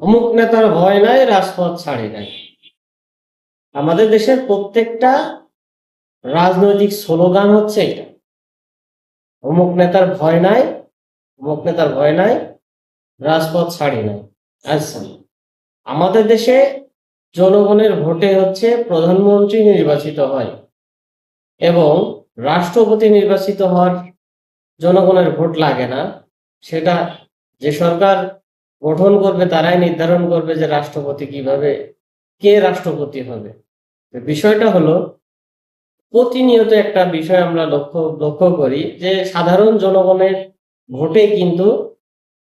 অমুক নেতার ভয় নাই, রাজপথ ছাড়ি নাই। আমাদের দেশের প্রত্যেকটা রাজনৈতিক স্লোগান হচ্ছে এটা। অমুক নেতার ভয় নাই, অমুক নেতার ভয় নাই, রাজপথ ছাড়ি নাই। আচ্ছা আমাদের দেশে জনগণের ভোটে হচ্ছে প্রধানমন্ত্রী নির্বাচিত হয় এবং রাষ্ট্রপতি নির্বাচিত হওয়ার জনগণের ভোট লাগে না। সেটা যে সরকার গঠন করবে, তারাই নির্ধারণ করবে যে রাষ্ট্রপতি কীভাবে, কে রাষ্ট্রপতি হবে। বিষয়টা হলো, প্রতিনিয়ত একটা বিষয় আমরা লক্ষ্য লক্ষ্য করি যে সাধারণ জনগণের ভোটে কিন্তু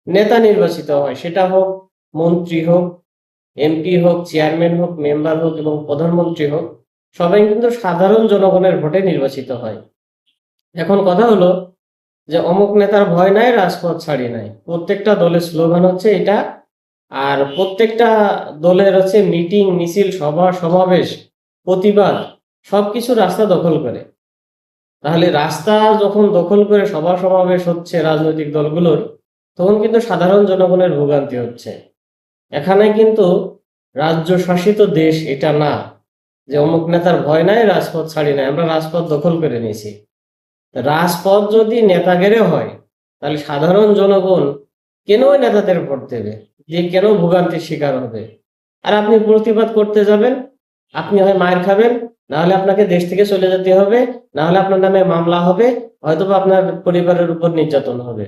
নেতা নির্বাচিত হয়। সেটা হোক মন্ত্রী হোক, এমপি হোক, চেয়ারম্যান হোক, মেম্বার হোক এবং প্রধানমন্ত্রী হোক, সবাই কিন্তু সাধারণ জনগণের ভোটে নির্বাচিত হয়। এখন কথা হলো যে অমুক নেতার ভয় নাই, রাজপথ ছাড়ি নাই। প্রত্যেকটা দলের স্লোগান হচ্ছে এটা। আর প্রত্যেকটা দলের হচ্ছে মিটিং, মিছিল, সভা, সমাবেশ, প্রতিবাদ, সবকিছু রাস্তা দখল করে। তাহলে রাস্তা যখন দখল করে সভা, সমাবেশ হচ্ছে রাজনৈতিক দলগুলোর, তখন কিন্তু সাধারণ জনগণের ভোগান্তি হচ্ছে। এখানে কিন্তু রাজ্য শাসিত দেশ এটা না। যে অমুক নেতার ভয় নাই, রাজপথ ছাড়ি নাই। আমরা রাজপথ দখল করে নিয়েছি। রাজপথ যদি নেতাগেরে হয়, তাহলে সাধারণ জনগণ কেন নেতাদের ভোট দেবে? যে কেন ভোগান্তির শিকার হবে? আর আপনি প্রতিবাদ করতে যাবেন, আপনি হয় মায়ের খাবেন, না হলে আপনাকে দেশ থেকে চলে যেতে হবে, না হলে আপনার নামে মামলা হবে, হয়তোবা আপনার পরিবারের উপর নির্যাতন হবে।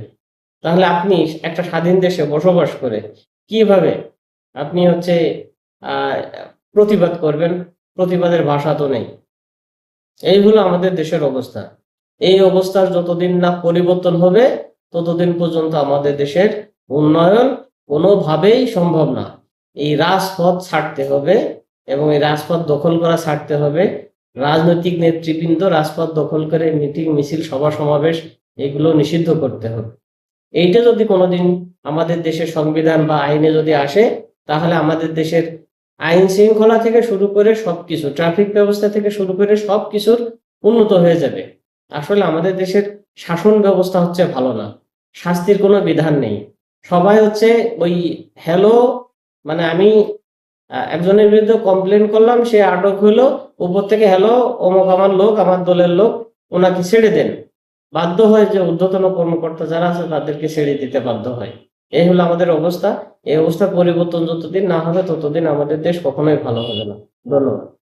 তাহলে আপনি একটা স্বাধীন দেশে বসবাস করে কীভাবে আপনি হচ্ছে প্রতিবাদ করবেন? প্রতিবাদের ভাষা তো নেই। এই হলো আমাদের দেশের অবস্থা। এই অবস্থার যতদিন না পরিবর্তন হবে, ততদিন পর্যন্ত আমাদের দেশের উন্নয়ন কোনোভাবেই সম্ভব না। এই রাজপথ ছাড়তে হবে এবং এই রাজপথ দখল করা ছাড়তে হবে। রাজনৈতিক নেতৃবৃন্দ রাজপথ দখল করে মিটিং, মিছিল, সভা, সমাবেশ এগুলো নিষিদ্ধ করতে হবে। এইটা যদি কোনোদিন আমাদের দেশের সংবিধান বা আইনে যদি আসে, তাহলে আমাদের দেশের আইন শৃঙ্খলা থেকে শুরু করে সবকিছু, ট্রাফিক ব্যবস্থা থেকে শুরু করে সবকিছুর উন্নত হয়ে যাবে। আসলে আমাদের দেশের শাসন ব্যবস্থা হচ্ছে ভালো না। শাস্তির কোনো বিধান নেই। সবাই হচ্ছে ওই হ্যালো মানে আমি একজনের বিরুদ্ধে কমপ্লেন করলাম, সে আটক হইল উপর থেকে হ্যালো অমুক আমার লোক, আমার দলের লোক, ওনাকে ছেড়ে দেন। বাধ্য হয় যে ঊর্ধ্বতন কর্মকর্তা যারা আছে, তাদেরকে ছেড়ে দিতে বাধ্য হয়। এই হলো আমাদের অবস্থা। এই অবস্থা পরিবর্তন যতদিন না হবে, ততদিন আমাদের দেশ কখনোই ভালো হবে না। ধন্যবাদ।